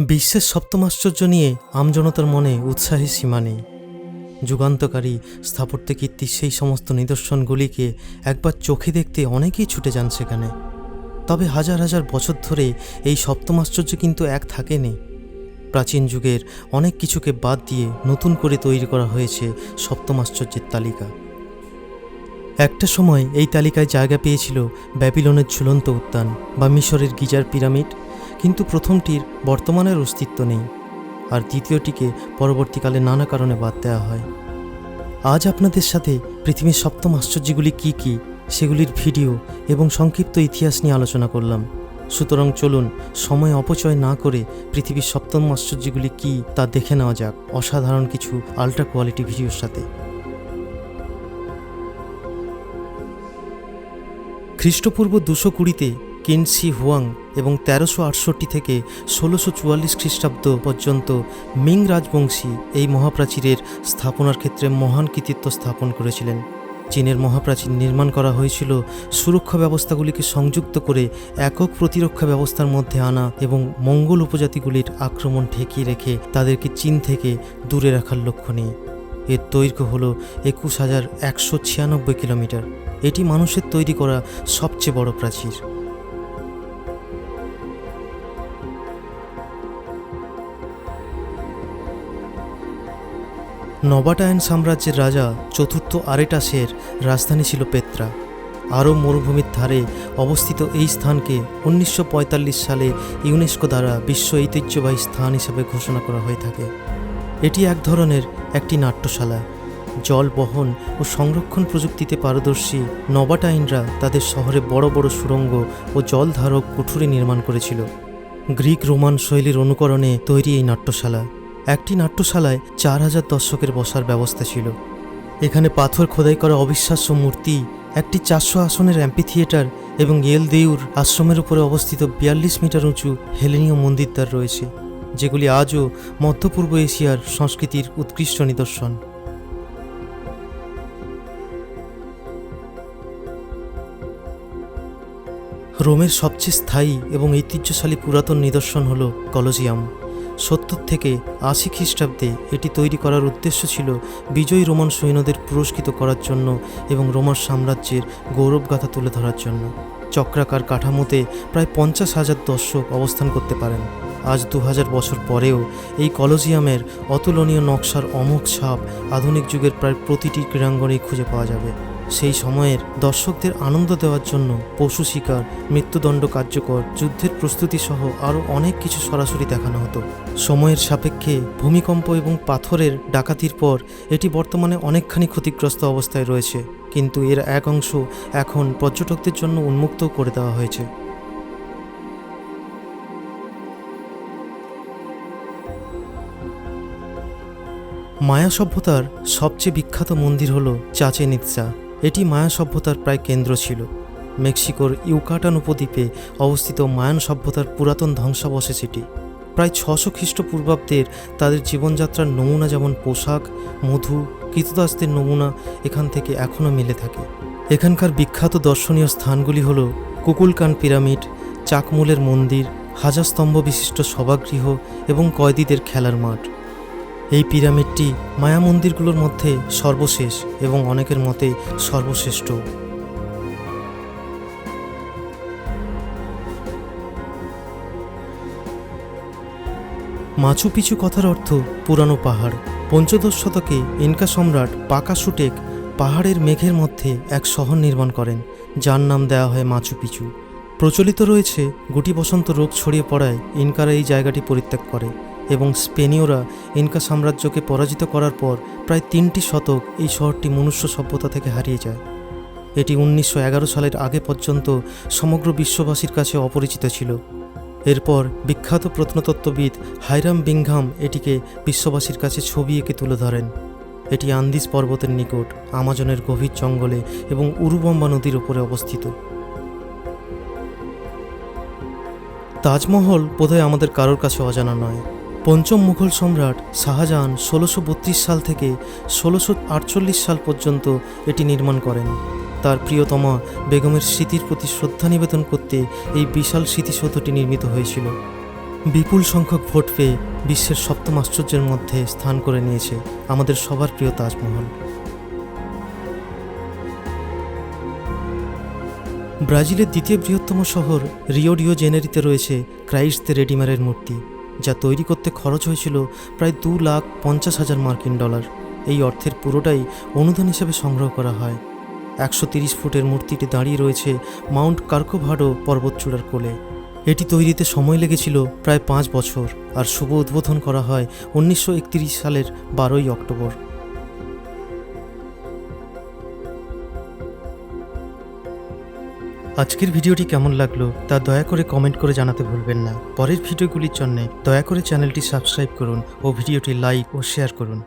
বিশ্বের সপ্তম আশ্চর্য নিয়ে আমজনতার মনে উৎসাহের সীমা নেই। যুগান্তকারী স্থাপত্য কীর্তির সেই সমস্ত নিদর্শনগুলিকে একবার চোখে দেখতে অনেকেই ছুটে যান সেখানে। তবে হাজার হাজার বছর ধরে এই সপ্তম আশ্চর্য কিন্তু এক থাকেনি। প্রাচীন যুগের অনেক কিছুকে বাদ দিয়ে নতুন করে তৈরি করা হয়েছে সপ্তম আশ্চর্যের তালিকা। একটা সময় এই তালিকায় জায়গা পেয়েছিল ব্যাবিলনের ঝুলন্ত উদ্যান বা মিশরের গিজার পিরামিড। কিন্তু প্রথমটির বর্তমানের অস্তিত্ব নেই, আর দ্বিতীয়টিকে পরবর্তীকালে নানা কারণে বাদ দেওয়া হয়। আজ আপনাদের সাথে পৃথিবীর সপ্তম আশ্চর্যগুলি কি কি, সেগুলির ভিডিও এবং সংক্ষিপ্ত ইতিহাস নিয়ে আলোচনা করলাম। সুতরাং চলুন, সময় অপচয় না করে পৃথিবীর সপ্তম আশ্চর্যগুলি কি তা দেখে নেওয়া যাক অসাধারণ কিছু আল্ট্রা কোয়ালিটি ভিডিওর সাথে। খ্রিস্টপূর্ব দুশো কুড়িতে কিনসি হুয়াং এবং তেরোশো আটষট্টি থেকে ষোলোশো চুয়াল্লিশ খ্রিস্টাব্দ পর্যন্ত মিং রাজবংশী এই মহাপ্রাচীরের স্থাপনার ক্ষেত্রে মহান কৃতিত্ব স্থাপন করেছিলেন। চীনের মহাপ্রাচীর নির্মাণ করা হয়েছিল সুরক্ষা ব্যবস্থাগুলিকে সংযুক্ত করে একক প্রতিরক্ষা ব্যবস্থার মধ্যে আনা এবং মঙ্গল উপজাতিগুলির আক্রমণ ঠেকিয়ে রেখে তাদেরকে চীন থেকে দূরে রাখার লক্ষ্য নিয়ে। এর দৈর্ঘ্য হল একুশ হাজার একশো ছিয়ানব্বই কিলোমিটার। এটি মানুষের তৈরি করা সবচেয়ে বড় প্রাচীর। নবাটায়ন সাম্রাজ্যের রাজা চতুর্থ আরেটাসের রাজধানী ছিল পেত্রা। আরব মরুভূমির ধারে অবস্থিত এই স্থানকে উনিশশো পঁয়তাল্লিশ সালে ইউনেস্কো দ্বারা বিশ্ব ঐতিহ্যবাহী স্থান হিসেবে ঘোষণা করা হয়ে থাকে। এটি এক ধরনের একটি নাট্যশালা। জল বহন ও সংরক্ষণ প্রযুক্তিতে পারদর্শী নবাটাইনরা তাদের শহরে বড় বড় সুড়ঙ্গ ও জলধারক কুঠুরি নির্মাণ করেছিল। গ্রিক রোমান শৈলীর অনুকরণে তৈরি এই নাট্যশালা। একটি নাট্যশালায় চার হাজার দর্শকের বসার ব্যবস্থা ছিল। এখানে পাথর খোদাই করা অবিশ্বাস্য মূর্তি, একটি চারশো আসনের অ্যাম্পি থিয়েটার এবং এল দেউর আশ্রমের উপরে অবস্থিত বিয়াল্লিশ মিটার উঁচু হেলেনীয় মন্দিরদ্বার রয়েছে, যেগুলি আজও মধ্যপূর্ব এশিয়ার সংস্কৃতির উৎকৃষ্ট নিদর্শন। রোমের সবচেয়ে স্থায়ী এবং ঐতিহ্যশালী পুরাতন নিদর্শন হল কলোজিয়াম সত্তর থেকে আশি খ্রিস্টাব্দে এটি তৈরি করার উদ্দেশ্য ছিল বিজয়ী রোমান সৈন্যদের পুরস্কৃত করার জন্য এবং রোমান সাম্রাজ্যের গৌরবগাথা তুলে ধরার জন্য। চক্রাকার কাঠামোতে প্রায় পঞ্চাশ হাজার দর্শক অবস্থান করতে পারেন। আজ দু হাজার বছর পরেও এই কলোজিয়ামের অতুলনীয় নকশার অমোঘ ছাপ আধুনিক যুগের প্রায় প্রতিটি ক্রীড়াঙ্গনেই খুঁজে পাওয়া যাবে। সেই সময়ের দর্শকদের আনন্দ দেওয়ার জন্য পশু শিকার, মৃত্যুদণ্ড কার্যকর, যুদ্ধের প্রস্তুতি সহ আরও অনেক কিছু সরাসরি দেখানো হতো। সময়ের সাপেক্ষে ভূমিকম্প এবং পাথরের ডাকাতির পর এটি বর্তমানে অনেকখানি ক্ষতিগ্রস্ত অবস্থায় রয়েছে, কিন্তু এর এক অংশ এখন পর্যটকদের জন্য উন্মুক্ত করে দেওয়া হয়েছে। মায়া সভ্যতার সবচেয়ে বিখ্যাত মন্দির হল চাচে নিৎসা এটি মায়া সভ্যতার প্রায় কেন্দ্র ছিল। মেক্সিকোর ইউকাটান উপদ্বীপে অবস্থিত মায়ান সভ্যতার পুরাতন ধ্বংসাবশেষ এটি। প্রায় ছশো খ্রিস্টপূর্বাব্দের তাদের জীবনযাত্রার নমুনা যেমন পোশাক, মধু কৃতদাসদের নমুনা এখান থেকে এখনও মিলে থাকে। এখানকার বিখ্যাত দর্শনীয় স্থানগুলি হল কুকুলকান পিরামিড, চাকমুলের মন্দির, হাজার স্তম্ভ বিশিষ্ট সভাগৃহ এবং কয়েদিদের খেলার মাঠ। এই পিরামিডটি মায়া মন্দিরগুলোর মধ্যে সর্বশেষ এবং অনেকের মতে সর্বশ্রেষ্ঠ। মাচু পিছু কথার অর্থ পুরানো পাহাড়। পঞ্চদশ শতকে ইনকা সম্রাট পাকাসুটেক পাহাড়ের মেঘের মধ্যে এক শহর নির্মাণ করেন, যার নাম দেওয়া হয় মাচু পিছু প্রচলিত রয়েছে গুটি বসন্ত রোগ ছড়িয়ে পড়ায় ইনকারা এই জায়গাটি পরিত্যাগ করে। এবং স্পেনীয়রা ইনকা সাম্রাজ্যকে পরাজিত করার পর প্রায় তিনটি শতক এই শহরটি মনুষ্য সভ্যতা থেকে হারিয়ে যায়। এটি উনিশশো এগারো সালের আগে পর্যন্ত সমগ্র বিশ্ববাসীর কাছে অপরিচিত ছিল। এরপর বিখ্যাত প্রত্নতত্ত্ববিদ হাইরাম বিংঘাম এটিকে বিশ্ববাসীর কাছে ছবি এঁকে তুলে ধরেন। এটি আন্দিস পর্বতের নিকট, আমাজনের গভীর জঙ্গলে এবং উরুবম্বা নদীর উপরে অবস্থিত। তাজমহল বোধহয় আমাদের কারোর কাছে অজানা নয়। পঞ্চম মুঘল সম্রাট শাহজাহান ষোলোশো সাল থেকে ষোলোশো সাল পর্যন্ত এটি নির্মাণ করেন। তার প্রিয়তমা বেগমের স্মৃতির প্রতি শ্রদ্ধা নিবেদন করতে এই বিশাল স্মৃতিসৌধটি নির্মিত হয়েছিল। বিপুল সংখ্যক ভোট পেয়ে বিশ্বের সপ্তম আশ্চর্যের মধ্যে স্থান করে নিয়েছে আমাদের সবার প্রিয় তাজমহল। ব্রাজিলের দ্বিতীয় বৃহত্তম শহর রিও ডিও জেনেরিতে রয়েছে ক্রাইস্ট রেডিমারের মূর্তি। যা তৈরি করতে খরচ হয়েছিল প্রায় দু লাখ পঞ্চাশ হাজার মার্কিন ডলার। এই অর্থের পুরোটাই অনুদান হিসেবে সংগ্রহ করা হয়। একশো তিরিশ ফুটের মূর্তিটি দাঁড়িয়ে রয়েছে মাউন্ট কার্কোভাডো পর্বতচূড়ার কোলে। এটি তৈরিতে সময় লেগেছিল প্রায় পাঁচ বছর, আর শুভ উদ্বোধন করা হয় উনিশশো একত্রিশ সালের বারোই অক্টোবর। আজকের ভিডিওটি কেমন লাগল তা দয়া করে কমেন্ট করে জানাতে ভুলবেন না। পরের ভিডিওগুলির জন্য দয়া করে চ্যানেলটি সাবস্ক্রাইব করুন ও ভিডিওটি লাইক ও শেয়ার করুন।